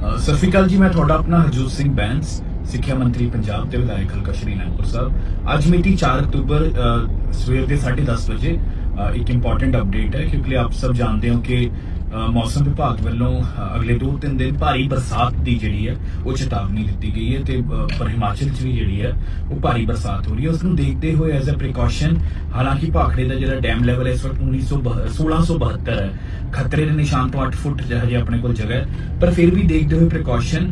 ਸਤਿ ਸ਼੍ਰੀ ਅਕਾਲ ਜੀ, ਮੈਂ ਤੁਹਾਡਾ ਆਪਣਾ ਹਰਜੋਤ ਸਿੰਘ ਬੈਂਸ, ਸਿੱਖਿਆ ਮੰਤਰੀ ਪੰਜਾਬ ਤੇ ਵਿਧਾਇਕ ਹਲਕਾ ਸ਼੍ਰੀ ਅਨੰਦਪੁਰ ਸਾਹਿਬ। ਅੱਜ ਮਿਤੀ 4 ਅਕਤੂਬਰ ਸਵੇਰ ਦੇ 10:30 ਵਜੇ ਇੱਕ ਇੰਪੋਰਟੈਂਟ ਅਪਡੇਟ ਹੈ, ਕਿਉਂਕਿ ਆਪ ਸਭ ਜਾਣਦੇ ਹੋ ਕਿ ਮੌਸਮ ਵਿਭਾਗ ਵੱਲੋਂ ਅਗਲੇ 2-3 ਦਿਨ ਭਾਰੀ ਬਰਸਾਤ ਦੀ ਜਿਹੜੀ ਹੈ, ਉਹ ਚੇਤਾਵਨੀ ਦਿੱਤੀ ਗਈ ਹੈ ਤੇ ਪਰ ਹਿਮਾਚਲ 'ਚ ਵੀ ਜਿਹੜੀ ਹੈ, ਉਹ ਭਾਰੀ ਬਰਸਾਤ ਹੋ ਰਹੀ ਹੈ। ਉਸ ਨੂੰ ਦੇਖਦੇ ਹੋਏ ਐਜ਼ ਅ ਪ੍ਰੀਕਾਸ਼ਨ ਹਾਲਾਂਕਿ ਭਾਖੜੇ ਦਾ ਜਿਹੜਾ ਡੈਮ ਲੈਵਲ ਇਸ ਵਕਤ 1972 1672 ਹੈ। ਖਤਰੇ ਦੇ ਨਿਸ਼ਾਨ ਤੋਂ 8 ਫੁੱਟ ਹਜੇ ਆਪਣੇ ਕੋਲ ਜਗ੍ਹਾ ਹੈ। ਪਰ ਫਿਰ ਵੀ ਦੇਖਦੇ ਹੋਏ ਪ੍ਰੀਕਾਸ਼ਨ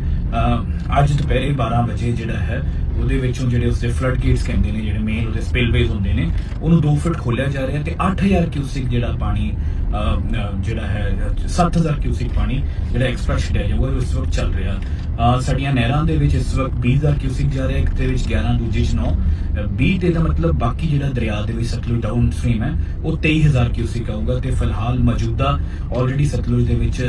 ਅੱਜ ਦੁਪਹਿਰੇ 12 ਵਜੇ ਜਿਹੜਾ ਹੈ ਉਹਦੇ ਵਿੱਚੋਂ ਜਿਹੜੇ ਉਸਦੇ ਫਲੱਡ ਗੇਟਸ ਕਹਿੰਦੇ ਨੇ ਜਿਹੜੇ ਮੇਨ ਉਹਦੇ ਸਪਿਲਵੇਜ਼ ਹੁੰਦੇ ਨੇ ਉਹਨੂੰ 2 ਫੁੱਟ ਖੋਲਿਆ ਜਾ ਰਿਹਾ ਤੇ 8000 ਕਿਊਸਿਕ ਜਿਹੜਾ ਪਾਣੀ ਅਹ, ਜਿਹੜਾ ਹੈ 7000 ਕਿਊਸਿਕ ਪਾਣੀ ਜਿਹੜਾ ਐਕਸਟਰਾ ਛੱਡਿਆ ਜਾਊਗਾ ਉਹ ਇਸ ਵਕਤ ਚੱਲ ਰਿਹਾ। ਅਹ, ਸਾਡੀਆਂ ਨਹਿਰਾਂ ਦੇ ਵਿੱਚ ਇਸ ਵਕਤ 20000 ਕਿਊਸਿਕ ਜਾ ਰਿਹਾ ਇੱਕ ਦੇ ਵਿੱਚ 11 ਦੂਜੇ ਚ 9 20 ਤੇ ਦਾ ਮਤਲਬ ਬਾਕੀ ਜਿਹੜਾ ਦਰਿਆ ਦੇ ਵਿੱਚ ਸਤਲੁਜ ਡਾਊਨ ਸਟ੍ਰੀਮ ਹੈ, ਉਹ 23000 ਕਿਊਸਿਕ ਆਊਗਾ ਤੇ ਫਿਲਹਾਲ ਮੌਜੂਦਾ ਆਲਰੇਡੀ ਸਤਲੁਜ ਦੇ ਵਿੱਚ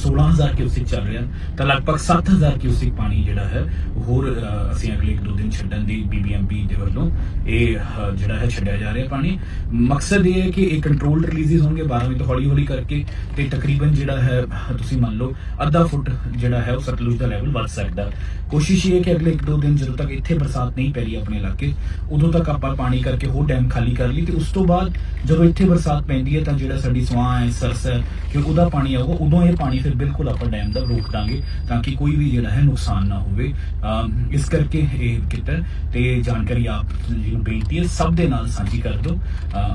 16000 ਕਿਊਸਿਕ ਚੱਲ ਰਿਹਾ। ਤਾਂ ਲਗਭਗ 7000 ਕਿਊਸਿਕ ਪਾਣੀ ਜਿਹੜਾ ਹੈ ਹੋਰ ਅਸੀਂ ਅਗਲੇ ਇੱਕ ਦੋ ਦਿਨ ਛੱਡਣ ਦੀ ਬੀਬੀਐਮਬੀ ਦੇ ਵੱਲੋਂ ਇਹ ਜਿਹੜਾ ਹੈ ਛੱਡਿਆ ਜਾ ਰਿਹਾ ਪਾਣੀ। ਮਕਸਦ ਇਹ ਹੈ ਕਿ ਇਹ ਕੰਟਰੋਲ ਰਿਲੀਜ਼ਸ ਹੋਣਗੇ 12 ਵਜੇ ਤੋਂ ਹੌਲੀ ਹੌਲੀ ਕਰਕੇ ਤੇ ਤਕਰੀਬਨ ਜਿਹੜਾ ਹੈ, ਤੁਸੀਂ ਮੰਨ ਲਓ, ਅੱਧਾ ਫੁੱਟ ਜਿਹੜਾ ਹੈ ਉਹ ਸਤਲੁਜ ਦਾ ਲੈਵਲ ਵੱਧ ਸਕਦਾ। ਕੋਸ਼ਿਸ਼ ਇਹ ਹੈ ਕਿ ਅਗਲੇ ਇੱਕ ਦੋ ਦਿਨ ਜਦੋਂ ਤੱਕ ਇੱਥੇ ਬਰਸਾਤ ਨਹੀਂ ਪੈ ਰਹੀ ਆਪਣੇ ਇਲਾਕੇ ਉਦੋਂ ਤੱਕ ਆਪਾਂ ਪਾਣੀ ਕਰਕੇ ਹੋਰ ਡੈਮ ਖਾਲੀ ਕਰ ਲਈ ਤੇ ਉਸ ਤੋਂ ਬਾਅਦ ਜਦੋਂ ਇੱਥੇ ਬਰਸਾਤ ਪੈਂਦੀ ਹੈ ਤਾਂ ਜਿਹੜਾ ਸਾਡੀ ਸਵਾਂ ਹੈ ਸਰਸ ਹੈ ਕਿ ਉਹਦਾ ਪਾਣੀ ਆਊਗਾ, ਉਦੋਂ ਇਹ ਪਾਣੀ ਫਿਰ ਬਿਲਕੁਲ ਆਪਾਂ ਡੈਮ ਦਾ ਰੋਕ ਦਾਂਗੇ ਤਾਂ ਕਿ ਕੋਈ ਵੀ ਜਿਹੜਾ ਹੈ ਨੁਕਸਾਨ ਨਾ ਹੋਵੇ। ਇਸ ਕਰਕੇ ਇਹ ਕੀਤਾ ਤੇ ਜਾਣਕਾਰੀ ਆਪ ਜੀ ਨੂੰ ਬੇਨਤੀ ਹੈ, ਸਭ ਦੇ ਨਾਲ ਸਾਂਝੀ ਕਰ ਦਿਓ।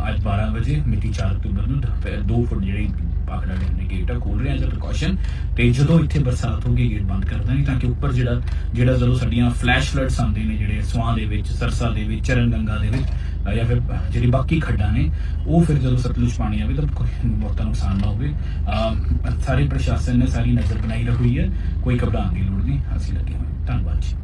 ਅੱਜ 12 ਵਜੇ ਮਿਤੀ 4 ਅਕਤੂਬਰ ਨੂੰ 2 ਫੁੱਟ ਜਿਹੜੀ ਪਾਖੜਾ ਡੈਮ ਦੇ ਗੇਟ ਖੋਲ ਰਹੇ ਆ ਜਿਹੜਾ ਪ੍ਰੀਕਾਸ਼ਨ ਤੇ ਜਦੋਂ ਇੱਥੇ ਬਰਸਾਤ ਹੋਗੀ ਗੇਟ ਬੰਦ ਕਰ ਦਾਂਗੇ ਤਾਂ ਕਿ ਉੱਪਰ ਜਿਹੜਾ ਜਿਹੜਾ ਜਦੋਂ ਸਾਡੀਆਂ ਫਲੈਸ਼ ਫਲੱਡਸ ਆਉਂਦੇ ਨੇ ਜਿਹੜੇ ਸਵਾਂ ਦੇ ਵਿੱਚ, ਸਰਸਾ ਦੇ ਵਿੱਚ ਚਰਨ ਗੰਗਾ ਦੇ ਵਿੱਚ ਜਾਂ ਫਿਰ ਜਿਹੜੀ ਬਾਕੀ ਖੱਡਾਂ ਨੇ, ਉਹ ਫਿਰ ਜਦੋਂ ਸਤਲੁਜ ਪਾਣੀ ਆਵੇ ਤਾਂ ਕੋਈ ਬਹੁਤਾ ਨੁਕਸਾਨ ਨਾ ਹੋਵੇ। ਸਾਰੇ ਪ੍ਰਸ਼ਾਸਨ ਨੇ ਸਾਰੀ ਨਜ਼ਰ ਬਣਾਈ ਰੱਖੀ ਹੈ, ਕੋਈ ਘਬਰਾਉਣ ਦੀ ਲੋੜ ਨਹੀਂ, ਅਸੀਂ ਲੱਗੇ ਹੋਏ ਧੰਨਵਾਦ ਜੀ।